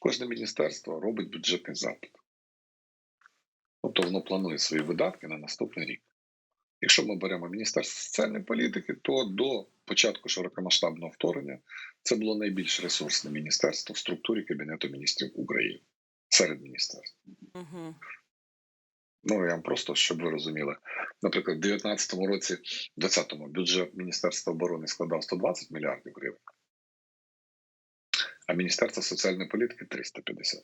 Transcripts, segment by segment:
Кожне міністерство робить бюджетний запит. Тобто воно планує свої видатки на наступний рік. Якщо ми беремо Міністерство соціальної політики, то до початку широкомасштабного вторгнення це було найбільш ресурсне міністерство в структурі Кабінету міністрів України серед міністерств. Угу. Ну я вам просто щоб ви розуміли, наприклад, в 2019 році, 20-му бюджет Міністерства оборони складав 120 мільярдів гривень, а Міністерство соціальної політики 350.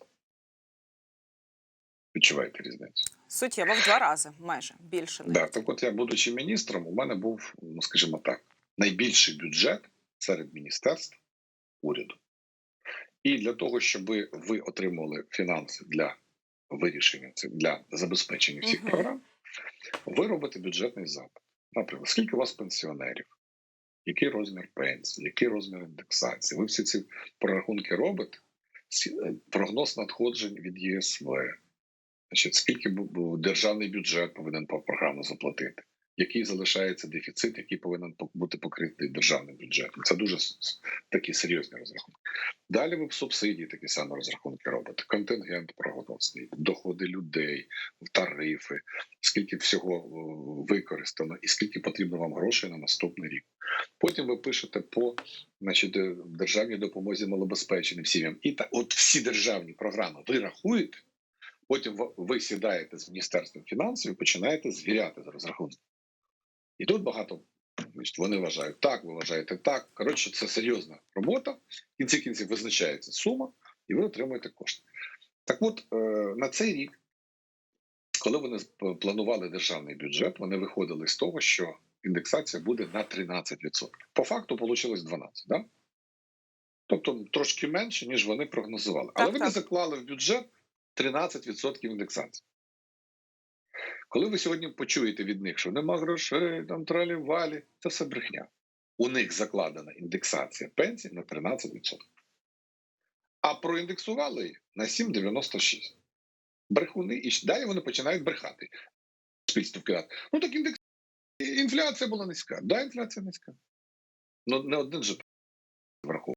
Відчуваєте різницю? Суттєво в два рази, майже більше. навіть. Да, так от я, будучи міністром, у мене був, ну скажімо так, найбільший бюджет серед міністерств уряду. І для того, щоб ви отримували фінанси для вирішення для забезпечення всіх Мгм. програм, ви робите бюджетний запит. Наприклад, скільки у вас пенсіонерів, який розмір пенсії, який розмір індексації. Ви всі ці прорахунки робите, е, прогноз надходжень від ЄСВ. Значить, скільки державний бюджет повинен по програму заплатити, який залишається дефіцит, який повинен бути покритий державним бюджетом. Це дуже такі серйозні розрахунки. Далі ви в субсидії такі самі розрахунки робите. Контингент прогнозний, доходи людей, тарифи, скільки всього використано, і скільки потрібно вам грошей на наступний рік. Потім ви пишете по значить, е, державній допомозі малобезпеченим сім'ям. І та от всі державні програми ви рахуєте. Потім ви- сідаєте з міністерством фінансів і починаєте звіряти з розрахунком. І тут багато значить, вони вважають так, ви вважаєте так. Коротше, це серйозна робота. В кінці кінців визначається сума, і ви отримуєте кошти. Так от е, на цей рік, коли вони планували державний бюджет, вони виходили з того, що індексація буде на 13%. По факту вийшло 12%. Да? Тобто трошки менше, ніж вони прогнозували. Але Так, вони так. заклали в бюджет 13% індексації. Коли ви сьогодні почуєте від них, що нема грошей, там тралі-валі, це все брехня. У них закладена індексація пенсій на 13%. А проіндексували на 7,96. Брехуни і далі вони починають брехати. Ну так індекс... інфляція була низька. Да, інфляція низька. Ну не один же враховує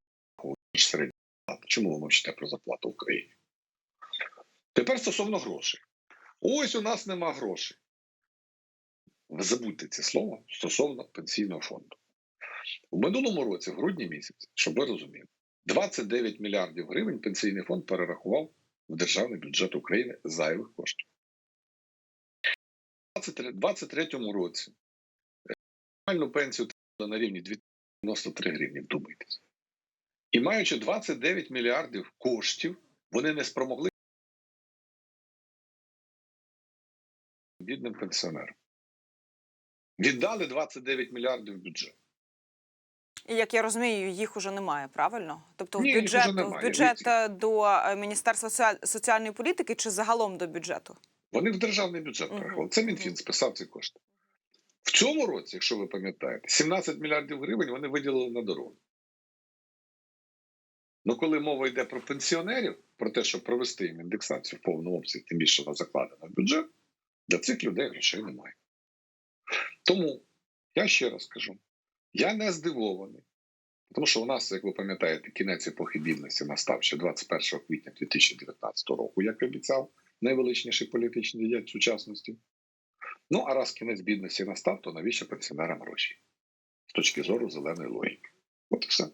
середню зарплату. Чому ви мовчите про зарплату в Україні? Тепер стосовно грошей. Ось у нас нема грошей. Забудьте це слово стосовно пенсійного фонду. У минулому році, в грудні місяці, щоб ви розуміли, 29 мільярдів гривень пенсійний фонд перерахував в державний бюджет України зайвих коштів. У 2023 році е, мінімальну пенсію на рівні 293 гривні, вдумайтесь. І маючи 29 мільярдів коштів, вони не спромогли бідним пенсіонерам. Віддали 29 мільярдів в бюджет. І як я розумію, їх уже немає, правильно? Тобто Ні, в бюджет, в бюджет до е, Міністерства соціальної політики чи загалом до бюджету? Вони в державний бюджет Мгм. перерахували. Це Мінфін списав ці кошти. В цьому році, якщо ви пам'ятаєте, 17 мільярдів гривень вони виділили на дороги. Ну, коли мова йде про пенсіонерів, про те, щоб провести їм індексацію в повному обсязі, тим більше вона закладена в бюджет, для цих людей грошей немає. Тому я ще раз кажу: я не здивований. Тому що у нас, як ви пам'ятаєте, кінець епохи бідності настав ще 21 квітня 2019 року, як обіцяв найвеличніший політичний діяч сучасності. Ну, а раз кінець бідності настав, то навіщо пенсіонерам гроші? З точки зору зеленої логіки. От і все.